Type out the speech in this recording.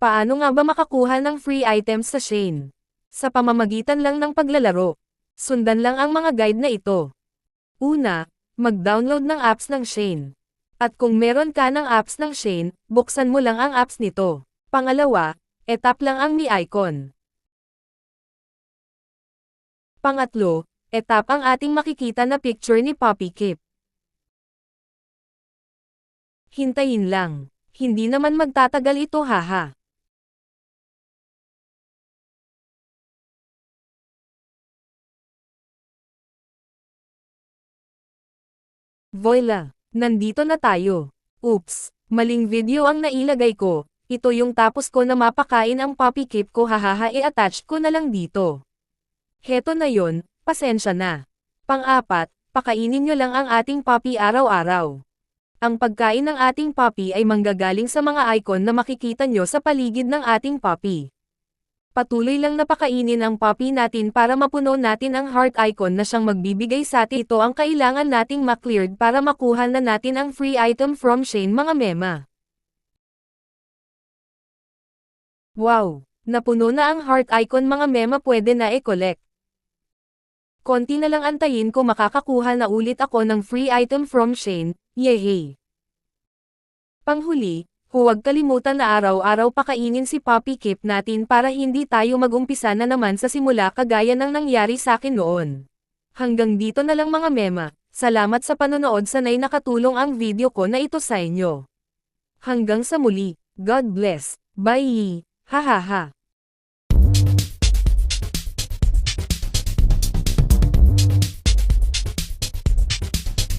Paano nga ba makakuha ng free items sa Shane? Sa pamamagitan lang ng paglalaro. Sundan lang ang mga guide na ito. Una, mag-download ng apps ng Shane. At kung meron ka ng apps ng Shane, buksan mo lang ang apps nito. Pangalawa, etap lang ang Mi icon. Pangatlo, etap ang ating makikita na picture ni Poppy Kip. Hintayin lang. Hindi naman magtatagal ito haha. Voila! Nandito na tayo. Oops! Maling video ang nailagay ko. Ito yung tapos ko na mapakain ang puppy kip ko hahaha i-attach ko na lang dito. Heto na yon, pasensya na. Pang-apat, pakainin nyo lang ang ating puppy araw-araw. Ang pagkain ng ating puppy ay manggagaling sa mga icon na makikita nyo sa paligid ng ating puppy. Patuloy lang napakainin ang puppy natin para mapuno natin ang heart icon na siyang magbibigay sa atin. Ito ang kailangan nating makleared para makuha na natin ang free item from Shane mga mema. Wow! Napuno na ang heart icon mga mema pwede na i-collect. Konti na lang antayin ko makakakuha na ulit ako ng free item from Shane, yehey! Panghuli, huwag kalimutan na araw-araw pakainin si Poppy Kip natin para hindi tayo magumpisa na naman sa simula kagaya ng nangyari sa akin noon. Hanggang dito na lang mga mema, salamat sa panonood sanay nakatulong ang video ko na ito sa inyo. Hanggang sa muli, God bless, bye! Ha ha ha!